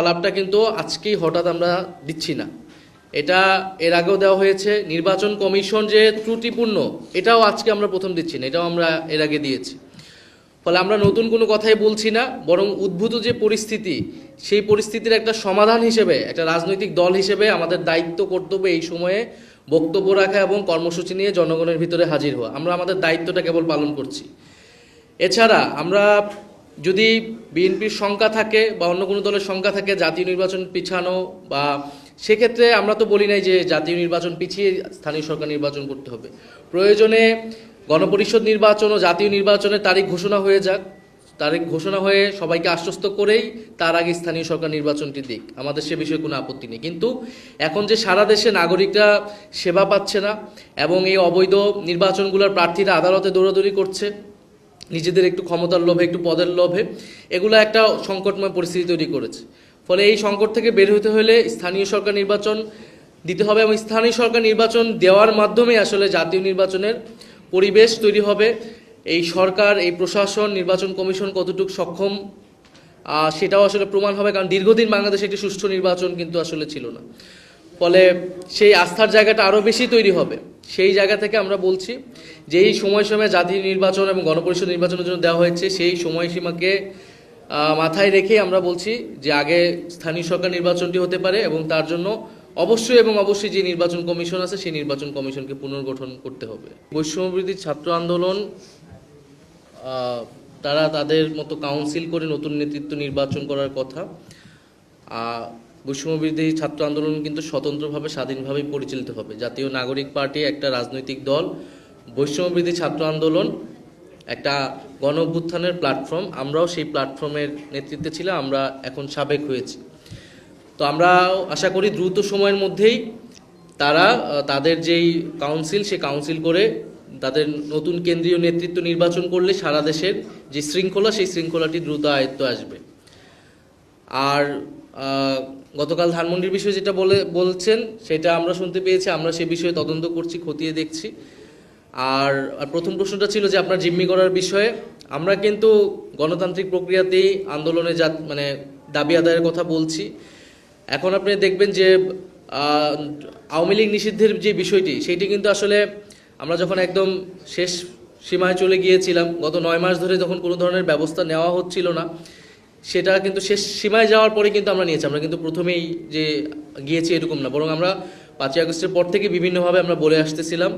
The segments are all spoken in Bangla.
আলাপটা কিন্তু আজকেই হঠাৎ আমরা দিচ্ছি না। এটা এর আগেও দেওয়া হয়েছে, নির্বাচন কমিশন যে ত্রুটিপূর্ণ, এটাও আজকে আমরা প্রথম দিচ্ছি না, এটাও আমরা এর আগে দিয়েছি। ফলে আমরা নতুন কোনো কথাই বলছি না, বরং উদ্ভূত যে পরিস্থিতি, সেই পরিস্থিতির একটা সমাধান হিসেবে, একটা রাজনৈতিক দল হিসেবে আমাদের দায়িত্ব, কর্তব্য এই সময়ে বক্তব্য রাখা এবং কর্মসূচি নিয়ে জনগণের ভিতরে হাজির হওয়া। আমরা আমাদের দায়িত্বটা কেবল পালন করছি। এছাড়া আমরা যদি বিএনপির সংখ্যা থাকে বা অন্য কোনো দলের সংখ্যা থাকে, জাতীয় নির্বাচন পিছানো বা সেক্ষেত্রে আমরা তো বলি নাই যে জাতীয় নির্বাচন পিছিয়ে স্থানীয় সরকার নির্বাচন করতে হবে। প্রয়োজনে গণপরিষদ নির্বাচন ও জাতীয় নির্বাচনের তারিখ ঘোষণা হয়ে যাক। তারিখ ঘোষণা হয়ে সবাইকে আশ্বস্ত করেই তার আগে স্থানীয় সরকার নির্বাচনটি দিক। আমাদের সে বিষয়ে কোনো আপত্তি নেই। কিন্তু এখন যে সারা দেশে নাগরিকরা সেবা পাচ্ছে না এবং এই অবৈধ নির্বাচনগুলোর প্রার্থীরা আদালতে দৌড়াদৌড়ি করছে নিজেদের একটু ক্ষমতার লোভে, একটু পদের লোভে, এগুলো একটা সংকটময় পরিস্থিতি তৈরি করেছে। ফলে এই সংকট থেকে বের হতে হলে স্থানীয় সরকার নির্বাচন দিতে হবে এবং স্থানীয় সরকার নির্বাচন দেওয়ার মাধ্যমে আসলে জাতীয় নির্বাচনের পরিবেশ তৈরি হবে। এই সরকার, এই প্রশাসন, নির্বাচন কমিশন কতটুকু সক্ষম সেটাও আসলে প্রমাণ হবে, কারণ দীর্ঘদিন বাংলাদেশে একটি সুষ্ঠু নির্বাচন কিন্তু আসলে ছিল না। ফলে সেই আস্থার জায়গাটা আরও বেশি তৈরি হবে। সেই জায়গা থেকে আমরা বলছি যে এই সময়সীমায় জাতীয় নির্বাচন এবং গণপরিষদ নির্বাচনের জন্য দেওয়া হয়েছে, সেই সময়সীমাকে মাথায় রেখে আমরা বলছি যে আগে স্থানীয় সরকার নির্বাচনটি হতে পারে এবং তার জন্য অবশ্যই এবং অবশ্যই যে নির্বাচন কমিশন আছে, সেই নির্বাচন কমিশনকে পুনর্গঠন করতে হবে। বৈষম্যবৃদ্ধি ছাত্র আন্দোলন তারা তাদের মতো কাউন্সিল করে নতুন নেতৃত্ব নির্বাচন করার কথা। বৈষম্যবিরোধী ছাত্র আন্দোলন কিন্তু স্বতন্ত্রভাবে, স্বাধীনভাবেই পরিচালিত হবে। জাতীয় নাগরিক পার্টি, একটা রাজনৈতিক দল বৈষম্যবিরোধী ছাত্র আন্দোলন, একটা গণ অভ্যুত্থানের প্ল্যাটফর্ম আমরাও সেই প্ল্যাটফর্মের নেতৃত্বে ছিলাম, আমরা এখন সাবেক হয়েছি। তো আমরা আশা করি দ্রুত সময়ের মধ্যেই তারা তাদের যেই কাউন্সিল সে কাউন্সিল করে তাদের নতুন কেন্দ্রীয় নেতৃত্ব নির্বাচন করলে সারা দেশের যে শৃঙ্খলা, সেই শৃঙ্খলাটি দ্রুত আয়ত্ত আসবে। আর গতকাল ধানমন্ডির বিষয়ে যেটা বলে, বলছেন, সেটা আমরা শুনতে পেয়েছি, আমরা সে বিষয়ে তদন্ত করছি, খতিয়ে দেখছি। আর প্রথম প্রশ্নটা ছিল যে আপনার জিম্মি করার বিষয়ে। আমরা কিন্তু গণতান্ত্রিক প্রক্রিয়াতেই আন্দোলনে যা মানে দাবি আদায়ের কথা বলছি। এখন আপনি দেখবেন যে আওয়ামী লীগ নিষিদ্ধের যে বিষয়টি সেইটি কিন্তু আসলে আমরা যখন একদম শেষ সীমায় চলে গিয়েছিলাম, গত নয় মাস ধরে যখন কোনো ধরনের ব্যবস্থা নেওয়া হচ্ছিল না সেটা কিন্তু শেষ সীমায় যাওয়ার পরে কিন্তু আমরা নিয়েছি। আমরা কিন্তু প্রথমেই যে গিয়েছি এরকম না। বরং আমরা পাঁচই আগস্টের পর থেকে বিভিন্নভাবে আমরা বলে আসতেছিলাম।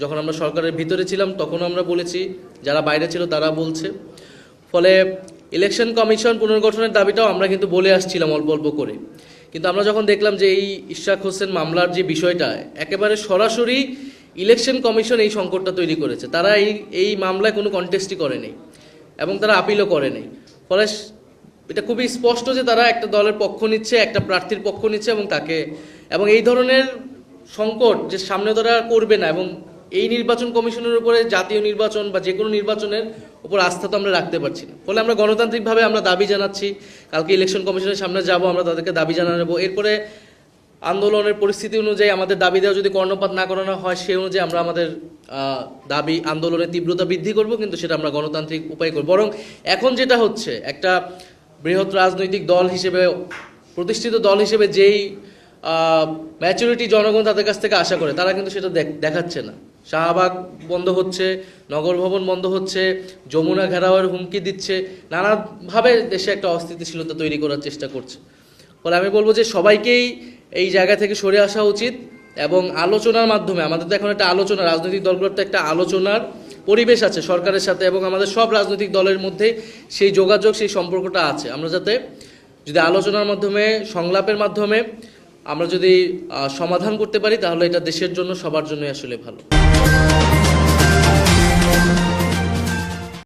যখন আমরা সরকারের ভিতরে ছিলাম তখন আমরা বলেছি। যারা বাইরে ছিল তারা বলছে। ফলে ইলেকশন কমিশন পুনর্গঠনের দাবিটাও আমরা কিন্তু বলে আসছিলাম অল্প অল্প করে। কিন্তু আমরা যখন দেখলাম যে এই ইশরাক হোসেন মামলার যে বিষয়টা, একেবারে সরাসরি ইলেকশন কমিশন এই সংকটটা তৈরি করেছে। তারা এই এই মামলায় কোনো কন্টেস্টই করেনি এবং তারা আপিলও করেনি। ফলে এটা খুবই স্পষ্ট যে তারা একটা দলের পক্ষ নিচ্ছে, একটা প্রার্থীর পক্ষ নিচ্ছে এবং তাকে, এবং এই ধরনের সংকট যে সামনে তারা করবে না এবং এই নির্বাচন কমিশনের উপরে জাতীয় নির্বাচন বা যে কোনো নির্বাচনের উপর আস্থা তো আমরা রাখতে পারছি না। ফলে আমরা গণতান্ত্রিকভাবে আমরা দাবি জানাচ্ছি, কালকে ইলেকশন কমিশনের সামনে যাব, আমরা তাদেরকে দাবি জানা জানাব। এরপরে আন্দোলনের পরিস্থিতি অনুযায়ী আমাদের দাবি দেওয়া যদি কর্ণপাত না করানো হয় সেই অনুযায়ী আমরা আমাদের দাবি আন্দোলনের তীব্রতা বৃদ্ধি করব, কিন্তু সেটা আমরা গণতান্ত্রিক উপায় করব। বরং এখন যেটা হচ্ছে, একটা বৃহৎ রাজনৈতিক দল হিসেবে, প্রতিষ্ঠিত দল হিসেবে যেই ম্যাচুরিটি জনগণ তাদের কাছ থেকে আশা করে, তারা কিন্তু সেটা দেখ- দেখাচ্ছে না। শাহবাগ বন্ধ হচ্ছে, নগর ভবন বন্ধ হচ্ছে, যমুনা ঘেরাওয়ের হুমকি দিচ্ছে, নানাভাবে দেশে একটা অস্থিতিশীলতা তৈরি করার চেষ্টা করছে। ফলে আমি বলব যে সবাইকেই এই জায়গা থেকে সরে আসা উচিত এবং আলোচনার মাধ্যমে, আমাদের তো এখন একটা আলোচনা, রাজনৈতিক দলগুলোর তো একটা আলোচনার পরিবেশ আছে সরকারের সাথে এবং আমাদের সব রাজনৈতিক দলের মধ্যে সেই যোগাযোগ, সেই সম্পর্কটা আছে। আমরা যাতে যদি আলোচনার মাধ্যমে, সংলাপের মাধ্যমে আমরা যদি সমাধান করতে পারি, তাহলে এটা দেশের জন্য, সবার জন্যই আসলে ভালো।